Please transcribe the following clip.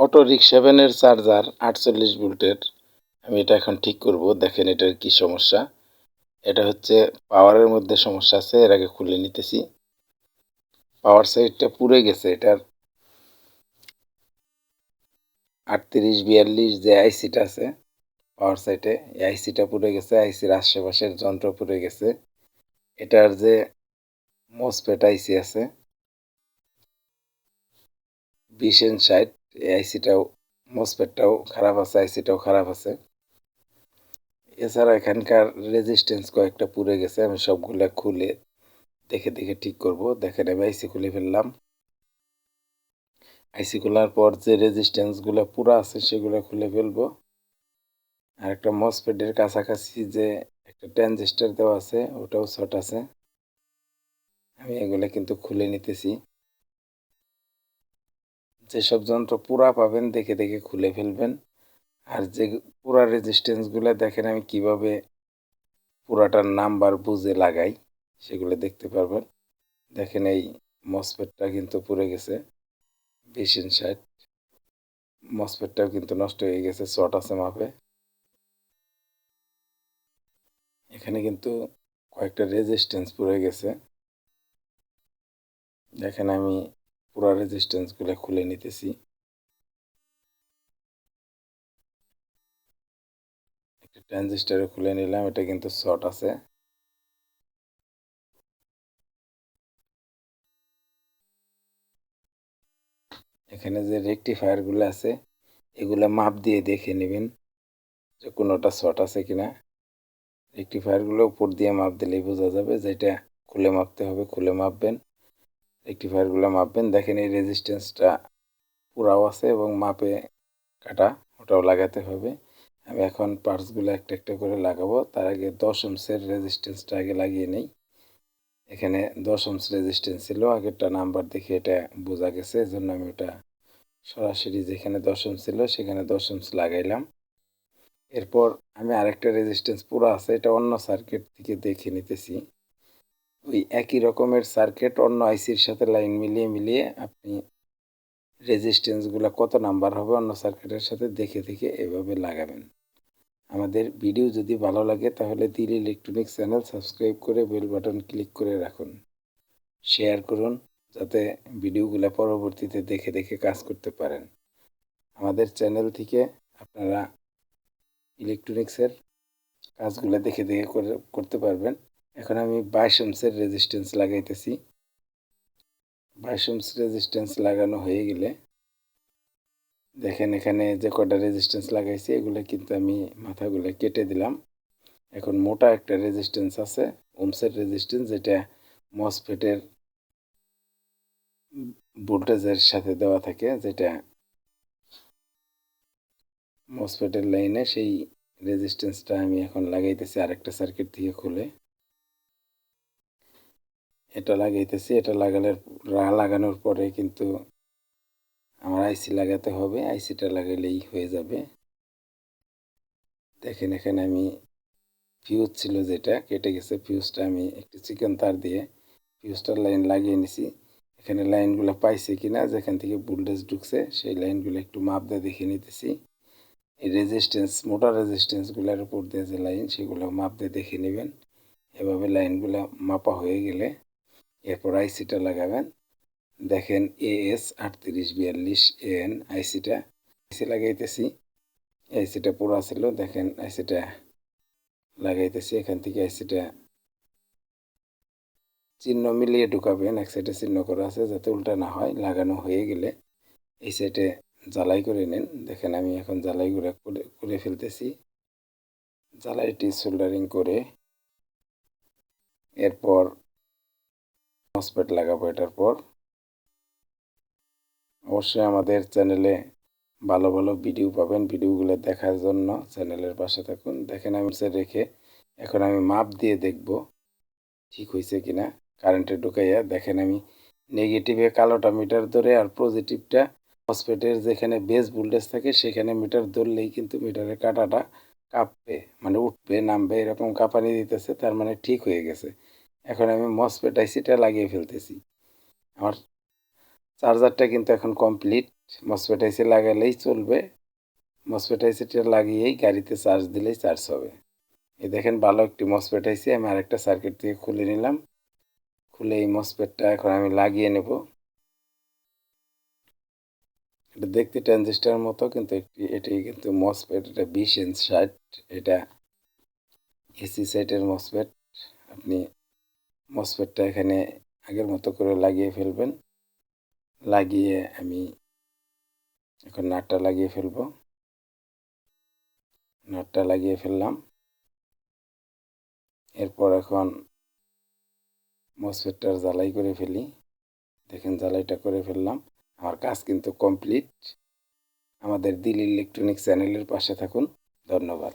Auto রিক সেভেনের charger আটচল্লিশ ভোল্টের। আমি এটা এখন ঠিক করব, দেখেন এটার কি সমস্যা। এটা হচ্ছে পাওয়ারের মধ্যে সমস্যা আছে, এর আগে খুলে নিতেছি। পাওয়ার সাইডটা পুড়ে গেছে, এটার আটত্রিশ, বিয়াল্লিশ যে আইসিটা আছে, পাওয়ার সাইডে, এই আইসিটা পুড়ে গেছে, আইসির আশেপাশের যন্ত্র পুড়ে গেছে। এটার যে মসপেট আইসি আছে, বিশ এন ষাট এই আইসিটাও মসপেটটাও খারাপ আছে আইসিটাও খারাপ আছে। এছাড়া এখানকার রেজিস্ট্যান্স কয়েকটা পুড়ে গেছে, আমি সবগুলো খুলে দেখে দেখে ঠিক করব। দেখেন, আমি আইসি খুলে ফেললাম। আইসি খোলার পর যে রেজিস্ট্যান্সগুলো পুরো আছে, সেগুলো খুলে ফেলব। আর একটা মসপেডের কাছাকাছি যে একটা ট্রানজিস্টার দেওয়া আছে, ওটাও শর্ট আছে। আমি এগুলো কিন্তু খুলে নিতেছি। যেসব যন্ত্র পুরা পাবেন, দেখে দেখে খুলে ফেলবেন। আর যে পুরা রেজিস্ট্যান্সগুলো দেখেন, আমি কীভাবে পুরাটার নাম্বার বুঝে লাগাই, সেগুলো দেখতে পারবেন। দেখেন এই মসপেটটা কিন্তু পুড়ে গেছে, বিশ ষাট। মসপেটটাও কিন্তু নষ্ট হয়ে গেছে শর্ট আছে মাপে। এখানে কিন্তু কয়েকটা রেজিস্ট্যান্স পুড়ে গেছে। দেখেন আমি পুরা রেজিস্ট্যান্সগুলো খুলে নিতেছি। একটা ট্রানজিস্টারে খুলে নিলাম, এটা কিন্তু শর্ট আছে। এখানে যে রেকটিফায়ারগুলো আছে, এগুলো মাপ দিয়ে দেখে নেবেন যে কোনোটা শর্ট আছে কিনা। রেকটিফায়ারগুলো উপর দিয়ে মাপ দিলেই বোঝা যাবে যেটা খুলে মাপতে হবে, খুলে মাপবেন। রেকটিফায়ারগুলো মাপবেন। দেখেন এই রেজিস্ট্যান্সটা পুরাও আছে এবং মাপে কাটা, ওটাও লাগাতে হবে। আমি এখন পার্টসগুলো একটা একটা করে লাগাবো। তার আগে দশ অংশের রেজিস্ট্যান্সটা আগে লাগিয়ে নেই। এখানে দশ অংশ রেজিস্ট্যান্স ছিল, আগেরটা নাম্বার দেখে এটা বোঝা গেছে, এজন্য আমি ওটা সরাসরি যেখানে দশ অংশ ছিল, সেখানে দশ অংশ লাগাইলাম। এরপর আমি আরেকটা রেজিস্ট্যান্স পুরো আছে, এটা অন্য সার্কিট থেকে দেখে নিতেছি। ওই একই রকমের সার্কিট অন্য আইসির সাথে লাইন মিলিয়ে মিলিয়ে আপনি রেজিস্ট্যান্সগুলো কত নাম্বার হবে অন্য সার্কিটের সাথে দেখে দেখে এভাবে লাগাবেন। আমাদের ভিডিও যদি ভালো লাগে তাহলে দিল ইলেকট্রনিক চ্যানেল সাবস্ক্রাইব করে বেল বাটন ক্লিক করে রাখুন। শেয়ার করুন যাতে ভিডিওগুলো পরবর্তীতে দেখে দেখে কাজ করতে পারেন। আমাদের চ্যানেল থেকে আপনারা ইলেকট্রনিক্সের কাজগুলো দেখে দেখে করে, করতে পারবেন। এখন আমি বাইশ ওমসের রেজিস্ট্যান্স লাগাইতেছি। বাইশ ওমস রেজিস্ট্যান্স লাগানো হয়ে গেলে দেখেন এখানে যে কটা রেজিস্ট্যান্স লাগাইছি, এগুলো কিন্তু আমি মাথাগুলো কেটে দিলাম। এখন মোটা একটা রেজিস্ট্যান্স আছে ওমসের রেজিস্ট্যান্স যেটা মসফেটের ভোল্টেজের সাথে দেওয়া থাকে, যেটা মসফেটের লাইনে সেই রেজিস্ট্যান্সটা আমি এখন লাগাইতেছি আরেকটা সার্কিট থেকে খুলে। এটা লাগাইতেছি, এটা লাগানোর লাগানোর পরে কিন্তু আমার আইসি লাগাতে হবে, আইসিটা লাগাইলেই হয়ে যাবে। দেখেন এখানে আমি ফিউজ ছিল যেটা, কেটে গেছে ফিউজটা আমি একটু চিকেন তার দিয়ে ফিউজটার লাইন লাগিয়ে নিছি। এখানে লাইনগুলো পাইছে কিনা, যেখান থেকে ভোল্টেজ ঢুকছে, সেই লাইনগুলো একটু মাপ দিয়ে দেখে নিতেছি। এই রেজিস্ট্যান্স মোটর রেজিস্ট্যান্সগুলোর উপর দিয়ে যে লাইন সেগুলো মাপ দিয়ে দেখে নেবেন। এভাবে লাইনগুলো মাপা হয়ে গেলে এরপর আইসিটা লাগাবেন। দেখেন এএস আটত্রিশ বিয়াল্লিশ এন আইসিটা। আইসি লাগাইতেছি। আইসিটা পুরো ছিল, দেখেন আইসিটা লাগাইতেছি। এখান থেকে আইসিটা চিহ্ন মিলিয়ে ঢুকাবেন, এক সাইডে চিহ্ন করা আছে যাতে উল্টা না হয়, লাগানো হয়ে গেলে এই সাইডে জ্বালাই করে নেন। দেখেন আমি এখন জ্বালাই করে করে ফেলতেছি। জ্বালাইটি সোল্ডারিং করে এরপর মসপেট লাগাবো এটার পর। অবশ্যই আমাদের চ্যানেলে ভালো ভালো ভিডিও পাবেন। ভিডিওগুলো দেখার জন্য চ্যানেলের পাশে থাকুন। দেখেন আমি রেখে এখন আমি মাপ দিয়ে দেখব ঠিক হয়েছে কিনা। কারেন্টে ঢুকাইয়া দেখেন আমি নেগেটিভে কালোটা মিটার ধরে আর পজিটিভটা ফসফেটের যেখানে বেস ভোল্টেজ থাকে সেখানে মিটার ধরলেই কিন্তু মিটারের কাটাটা কাঁপবে মানে উঠবে, নামবে, এরকম কাঁপানি দিতেছে, তার মানে ঠিক হয়ে গেছে। এখন আমি মসপেট আইসিটা লাগিয়ে ফেলতেছি। আমার চার্জারটা কিন্তু এখন কমপ্লিট মসফেট আইসি লাগালেই চলবে। মসফেট আইসিটা লাগিয়েই গাড়িতে চার্জ দিলেই চার্জ হবে। এই দেখেন ভালো একটি মসফেট আইসি আমি আরেকটা সার্কিট থেকে খুলে নিলাম। খুলে এই মসফেটটা এখন আমি লাগিয়ে নেব। এটা দেখতে ট্রানজিস্টার মতো, কিন্তু একটি, এটি কিন্তু মসফেট এটা বিশ ইঞ্চ এটা এসি সাইটের মসফেট আপনি মসফেটটা এখানে আগের মতো করে লাগিয়ে ফেলবেন। লাগিয়ে আমি এখন নাটটা লাগিয়ে ফেলব। নাটটা লাগিয়ে ফেললাম। এরপর এখন মসফেটটার জ্বালাই করে ফেলি। দেখেন জ্বালাইটা করে ফেললাম। আমার কাজ কিন্তু কমপ্লিট। আমাদের দিল ইলেকট্রনিক চ্যানেলের পাশে থাকুন। ধন্যবাদ।